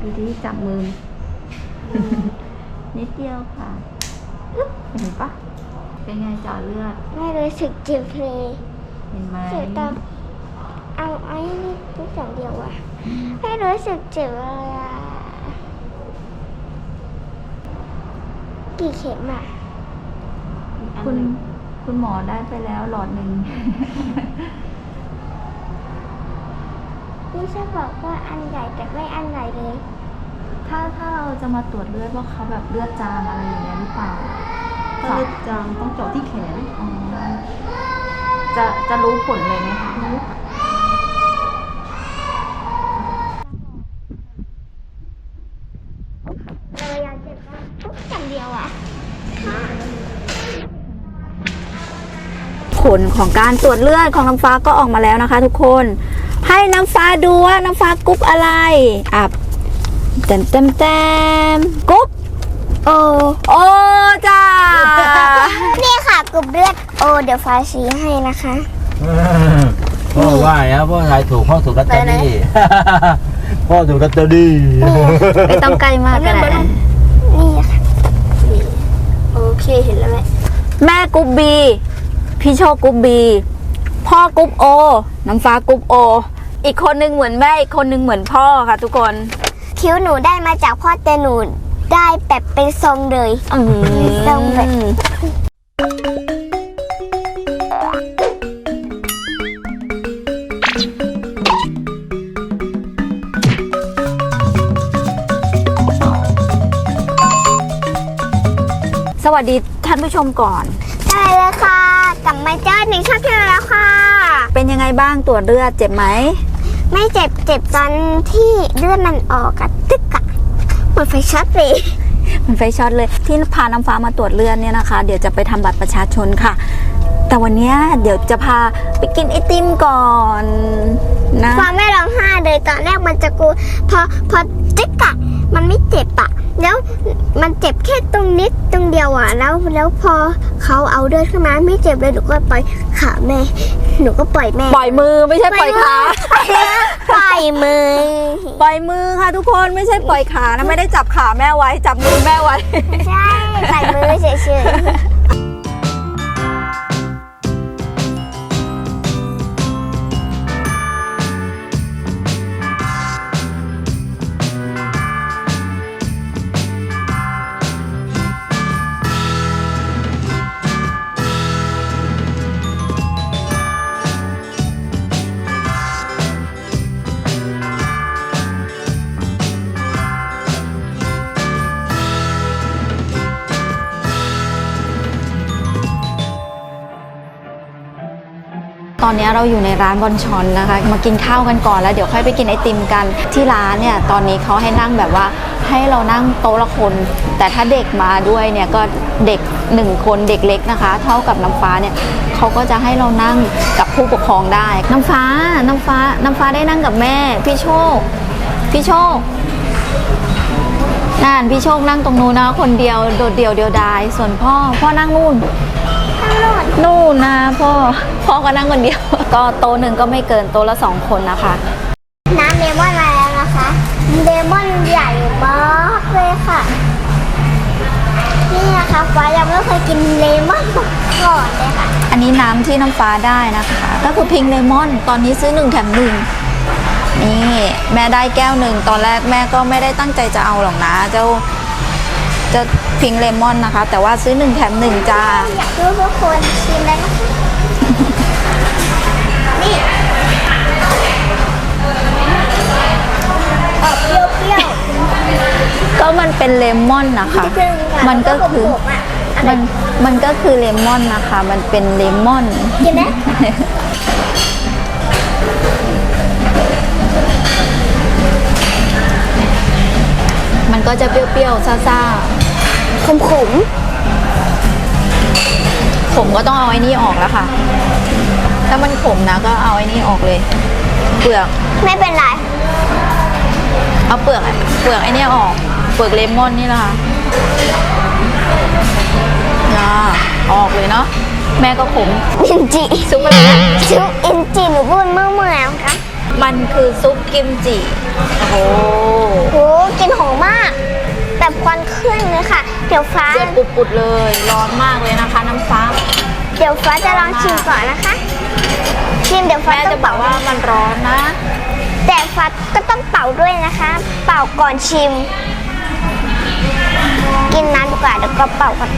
ดูดิจับมือ นิดเดียวค่ะ เห็นปะเป็นไงเจาะเลือด ไม่รู้สึกเจ็บเลยเห็นไหมเจ็บตอนเอาไอ้นี่นิดอย่างเดียวอะไม่รู้สึกเจ็บเลยอะกี่เข็มอะคุณคุณหมอได้ไปแล้วหลอดหนึ่ง พี่ชอบบอกว่าอันใหญ่แต่ไม่อันใหญ่เลย ถ้าถ้าเราจะมาตรวจเลือดว่าเขาแบบเลือดจางอะไรอย่างเงี้ยหรือเปล่าถ้าเลือดจางต้องเจาะที่แขนอ๋อจะจะรู้ผลเลยไหมคะเราอยากเจ็บมากทุกอย่างเดียวอะผลของการตรวจเลือดของน้ำฟ้าก็ออกมาแล้วนะคะทุกคน ให้น้ำฟ้าดูว่าน้ำฟ้ากรุ๊ปอะไรอะเต็มเต็มเต็มกรุ๊ปโอโอ้จ้านี่ค่ะกลุ่มเลือดโอเดี๋ยวฟ้าชี้ให้นะคะพ่อว่าแล้วพ่อทายถูกพ่อถูกลอตเตอรี่พ่อถูกลอตเตอรี่ไม่ต้องใกล้มากก็ได้นี่ค่ะโอเคเห็นแล้วไหมแม่กรุ๊ปบีพี่โชคกรุ๊ปบีพ่อกรุ๊ปโอน้ำฟ้ากรุ๊ปโอ อีกคนนึงเหมือนแม่อีกคนนึงเหมือนพ่อค่ะ ทุกคน คิ้วหนูได้มาจากพ่อแต่หนูได้แบบเป็นทรงเลย อืมทรงแบบ สวัสดีท่านผู้ชมก่อนได้เลยค่ะ กลับมาเจอหนึ่งชอบเที่ยวแล้วค่ะ เป็นยังไงบ้างตรวจเลือดเจ็บไหม ไม่เจ็บเจ็บตอนที่เลือดมันออกอะตึกอะเหมือนไฟช็อตเลยมันไฟช็อตเลย ที่พาน้ำฟ้ามาตรวจเลือดเนี่ยนะคะ เดี๋ยวจะไปทำบัตรประชาชนค่ะ แต่วันเนี้ยเดี๋ยวจะพาไปกินไอติมก่อนนะฟ้าไม่ร้องไห้เลยตอนแรกมันจะกลัวพอพอจึ๊กอะมันไม่เจ็บอะแล้วมันเจ็บแค่ตรงนิดตรงเดียวอะแล้วแล้วพอเขาเอาเลือดขึ้นมาไม่เจ็บเลยหนูก็ปล่อยขาแม่ หนูก็ปล่อยแม่ปล่อยมือไม่ใช่ปล่อยขาปล่อยมือ ปล่อยมือค่ะทุกคนไม่ใช่ปล่อยขานะไม่ได้จับขาแม่ไว้ จับมือแม่ไว้ ใช่ปล่อยมือเฉยๆ อนนี้เราอยู่ในร้านบอนชอนนะคะ มากินข้าวกันก่อนแล้วเดี๋ยวค่อยไปกินไอติมกันที่ร้านเนี่ยตอนนี้เขาให้นั่งแบบว่าให้เรานั่งโต๊ะละคน แต่ถ้าเด็กมาด้วยเนี่ยก็เด็กหนึ่งคนเด็กเล็กนะคะ เท่ากับน้ำฟ้าเนี่ยเขาก็จะให้เรานั่งกับผู้ปกครองได้ น้ำฟ้าน้ำฟ้าน้ำฟ้าได้นั่งกับแม่ พี่โชค พี่โชคนั่นพี่โชคนั่งตรงนู้นนะคนเดียวโดดเดี่ยวเดียวดายส่วนพ่อพ่อนั่งนู่น นู่นนะพ่อ พ่อก็นั่งคนเดียว ก็โต๊ะหนึ่งก็ไม่เกินโต๊ะละสองคนนะคะ น้ำเลมอนมาแล้วนะคะเลมอนใหญ่มากเลยค่ะ นี่นะคะฟ้ายังไม่เคยกินเลมอนมาก่อนเลยค่ะ อันนี้น้ำที่น้ำฟ้าได้นะคะ ก็คือพิงเลมอน ตอนนี้ซื้อหนึ่งแถมหนึ่งนี่แม่ได้แก้วหนึ่งตอนแรกแม่ก็ไม่ได้ตั้งใจจะเอาหรอกนะเจ้าเจะ พิงเลมอนนะคะ แต่ว่าซื้อหนึ่งแถมหนึ่งจ้าอยากรู้ทุกคนชิมแล้วนะคะนี่ออกเปรี้ยวก็มันเป็นเลมอนนะคะๆครึ่งค่ะมันก็คือแล้วผมๆอะมันมันก็คือเลมอนนะคะ มันเป็นเลมอนกินไหมมันก็จะเปรี้ยวๆซ่า ขมขมๆผมก็ต้องเอาไอ้นี่ออกแล้วค่ะ ถ้ามันขมนะก็เอาไอ้นี่ออกเลย เปลือกๆไม่เป็นไร เอาเปลือกเปลือกไอ้เนี่ยออก เปลือกเลมอนนี่แหละค่ะอ่าออกเลยเนาะแม่ก็ขมอินจิซุปอะไรนะซุปอินจิหนูพูดเมื่อเมื่อนะคะมันคือซุปกิมจิโอ้โหโหกลินหอมมากแบบค วันขึ้นเลยค่ะ เดี๋ยวฟ้าเดือดปุดๆเลย ร้อนมากเลยนะคะ น้ำฟ้า เดี๋ยวฟ้าจะลองชิมก่อนนะคะชิมเดี๋ยวฟ้าแม่ต้จะองบอกเป่าว่ามันร้อนนะ แต่ฟ้าก็ต้องเป่าด้วยนะคะ เป่าก่อนชิม กินน้ำดีกว่าแล้วก็เป่าก่อน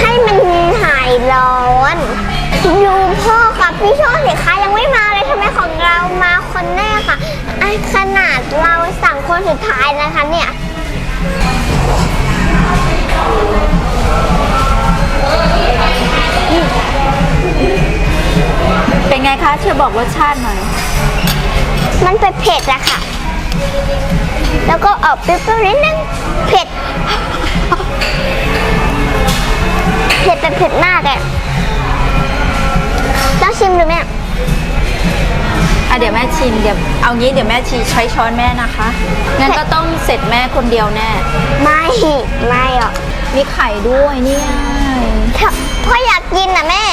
ให้มันหายร้อนดูพ่อกับพี่โชคสิคะยัง คนสุดท้ายนะคะเนี่ยเป็นไงคะเชื่อบอกรสชาติหน่อย มันเป็นเผ็ดอะค่ะ แล้วก็ออกเปรี้ยวๆนิดนึงเผ็ด เผ็ดแต่เผ็ดมากอะต้องชิมดูไหม อะอะเดี๋ยวแม่ชิมเดี๋ยวเอางี้เดี๋ยวแม่ชีใช้ช้อนแม่นะคะ งั้นก็ต้องเสร็จแม่คนเดียวแน่ ไม่ไม่หรอกมีไข่ด้วยเนี่ยถ้าพ่ออยากกินอะแม่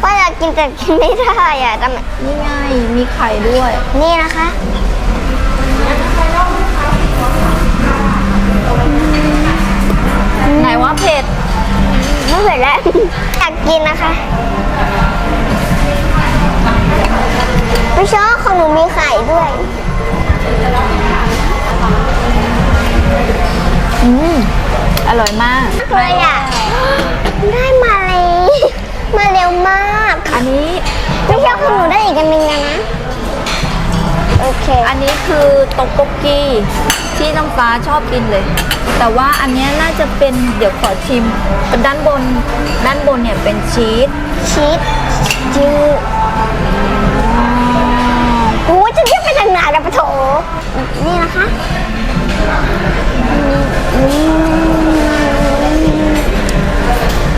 พ่ออยากกินแต่กินไม่ได้อะทำไมนี่ไงมีไข่ด้วย นี่นะคะไหนว่าเผ็ดไม่เผ็ดแล้วอยากกินนะคะ ไม่ชอบของหนูมีไข่ด้วย อืม อร่อยมาก เลยอะ ได้มาเลยมาเร็วมาก อันนี้ไม่ใช่ของหนูได้อีกอันหนึงนะนะ โอเค อันนี้คือตกโกกี้ที่น้ำฟ้าชอบกินเลย แต่ว่าอันเนี้ยน่าจะเป็นเดี๋ยวขอชิมด้านบน ด้านบนเนี่ยเป็นชีสชีสจืดางไหนนะปะโถนี่นะคะอืม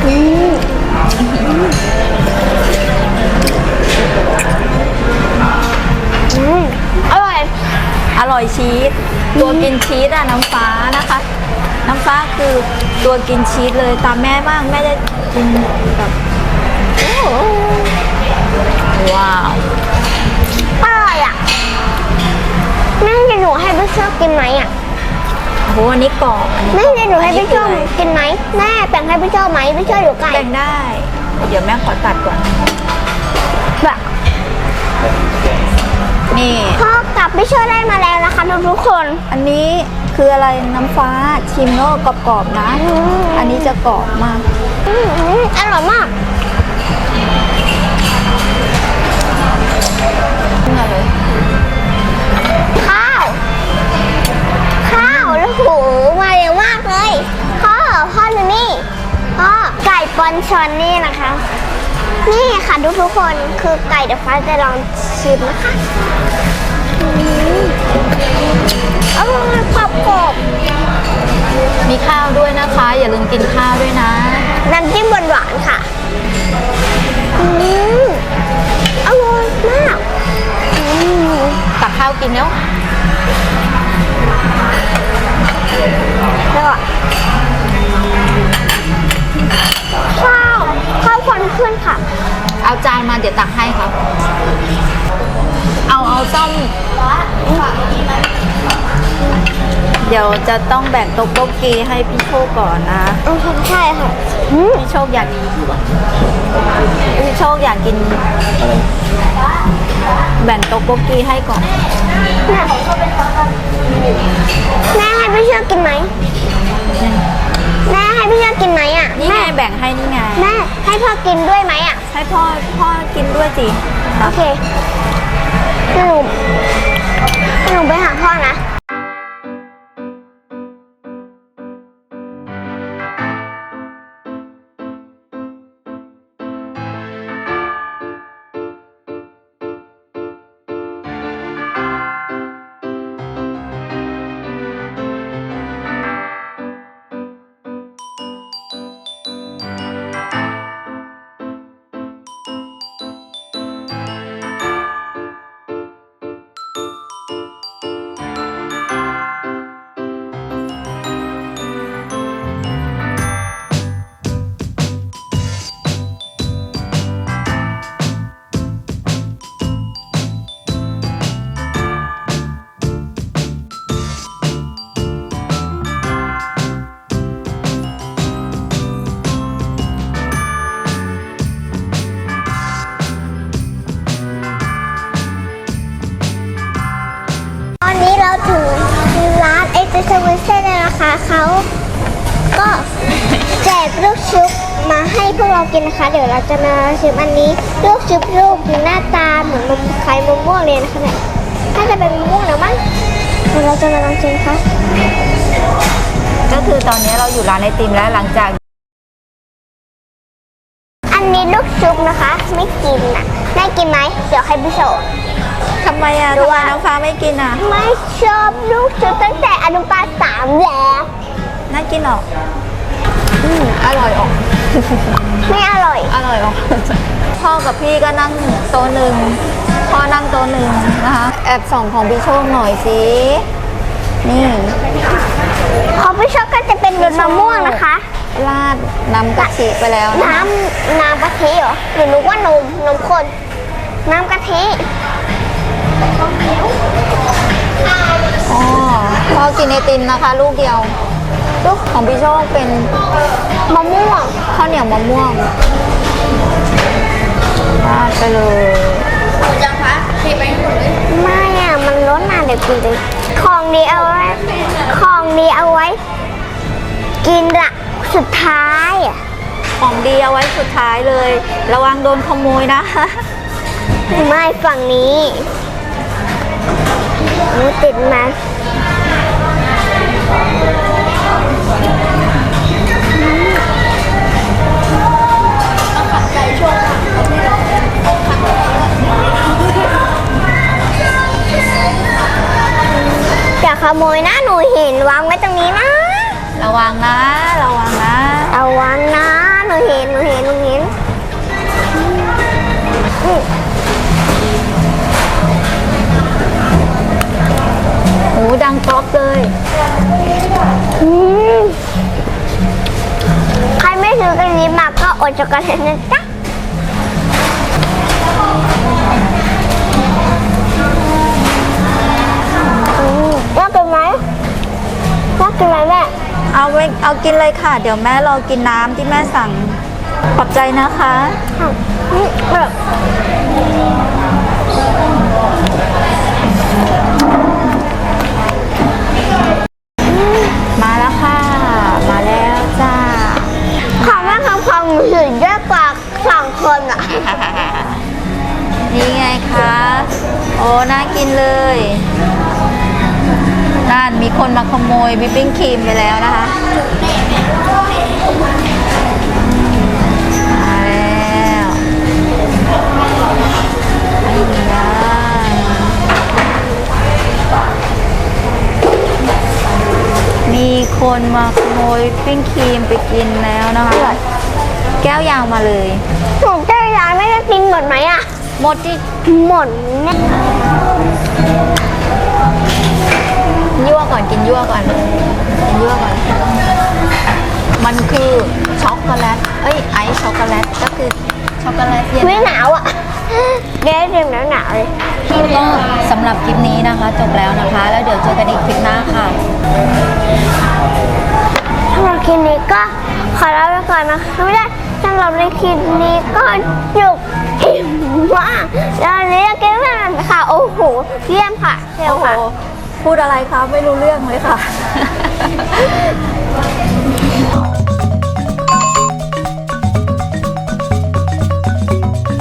อืมอืมอร่อย อร่อยชีส ตัวกินชีสอะน้ำฟ้านะคะ น้ำฟ้าคือตัวกินชีสเลยตามแม่บ้างแม่จะกินแบบว้าว พี่ชอบกินไหมอะโหอันนี้กรอบอันนี้แม่จะหนูให้พี่ชอบอันนี้กินไหมแม่แบ่งให้พี่ชอบไหมพี่ชอบอยู่ไก่แบ่งได้ เดี๋ยวแม่ขอตัดก่อน แบบนี่ พ่อกับพี่ชอบได้มาแล้วนะคะทุกๆคนอันนี้คืออะไรน้ำฟ้าชิมแล้วกรอบๆนะ อืมอันนี้จะกรอบมาก อืมอืมอร่อยมาก ชอนนี่นะคะ นี่ค่ะทุกทุกๆคนคือไก่เดี๋ยวฟ้าจะลองชิมนะคะอืมอร่อยกรอบกรอบมีข้าวด้วยนะคะ อย่าลืมกินข้าวด้วยนะน้ำจิ้มหวานๆค่ะอืมอร่อยมากอืมตักข้าวกินแล้วแล้ว ข้าวควันขึ้นค่ะ เอาจานมาเดี๋ยวตักให้ครับ เอาเอาซ่อมเดี๋ยวจะต้องแบ่งโต๊ะโกกีให้พี่โชคก่อนนะ โอเคใช่ค่ะอืมพี่โชคอยากพี่โชคอยากกินแบ่งโต๊ะโกกีให้ก่อนแม่แม่ให้พี่เชื่อกินไหมแม่ให้ พี่เชื่อกินไหมอะนี่ไงแม่แบ่งให้นี่ไง แม่ให้พ่อกินด้วยไหมอะ ให้พ่อพ่อกินด้วยสิโอเคหนูหนูไปหาพ่อนะ ลูกชุบมาให้พวกเรากินนะคะ เดี๋ยวเราจะมาชิมอันนี้ ลูกชุบลูกหน้าตาเหมือนมันคล้ายมะม่วงเลยนะคะเนี่ยน่าจะเป็นมะม่วงนะมั้งเดี๋ยวเราจะมาลองชิมค่ะก็คือตอนนี้เราอยู่ร้านไอติมแล้วหลังจาก อันนี้ลูกชุบนะคะ ไม่กินนะน่ากินไหมเดี๋ยวให้พี่โชว์ ทำไมอะดูทำไมว่าน้องฟ้าไม่กินอะ ไม่ชอบลูกชุบตั้งแต่อนุบาลสามแล้วน่ากินหรอ อืมอร่อยออก ไม่อร่อย อร่อยออก พ่อกับพี่ก็นั่งโต๊ะหนึ่งพ่อนั่งโต๊ะหนึ่งนะคะ แอบส่องของพี่โชคหน่อยสิ นี่ ของพี่โชอบก็จะเป็นรสมะม่วงนะคะ ราดน้ำกะทิไปแล้วนะน้ำน้ำกะทิเหรอหรือนึกว่านมนมข้นน้ำกะทิอ๋อพ่อกินไอติมนะคะ ลูกเดียวลู กของพี่โชคเป็นมะม่วงข้าวเหนียวมะม่วงราดไปเลยไม่อะมันรสนานเดี๋ยวกินเลยของดีเอาไว้ของดีเอาไว้ กินละสุดท้ายอะของดีเอาไว้สุดท้ายเลย ระวังโดนขโมยนะ ไม่ฝั่งนี้หนูติดมา โมยนะหนูเห็นวางไว้ตรงนี้นะ ระวังนะ ระวังนะเอาวางนะ หนูเห็น หนูเห็น หนูเห็นอืมหูดังกรอบเลยอืมใครไม่ซื้อกันนี้มาก็อดช็อกโกแลตนะจ๊ะ น่ากินไหมแม่ เอาไว้เอากินเลยค่ะ เดี๋ยวแม่รอกินน้ำที่แม่สั่งขอบใจนะคะอืมแบบมาแล้วค่ะ มาแล้วจ้าของแม่คำคำถือเยอะกว่าสองคนอะ นี่ไงคะ โอ้ น่ากินเลยนั่นมี คนมาขโมยวิปปิ้งครีมไปแล้วนะคะมาแล้วนี่นะมีคนมาขโมยวิปปิ้งครีมไปกินแล้วนะคะ แก้วยาวมาเลยผมเจ้าร้านไม่ได้กินหมดไหมอะ หมดที่หมดแน่ยั่ วก่อนกินยั่วก่อนกินยั่วก่อน มันคือช็อกโกแลตเอ้ยไอซ์ช็อกโกแลตก็คือช็อกโกแลตเย็น ไม่หนาวอะเดี๋ยวเดี๋ยวหนาวหนาวๆเลย ก็สำหรับคลิปนี้นะคะ จบแล้วนะคะ แล้วเดี๋ยวเจอกันอีกคลิปหน้าค่ะสำหรับคลิปนี้ก็ขอลาไปก่อนนะคะไม่ได้สำหรับในคลิปนี้ก็จุกอิ่มมากแล้วอันนี้ก็ไม่นานค่ะโอ้โหเยี่ยมค่ะเซลโอ้โหค่ะ พูดอะไรคะไม่รู้เรื่องเลยค่ะ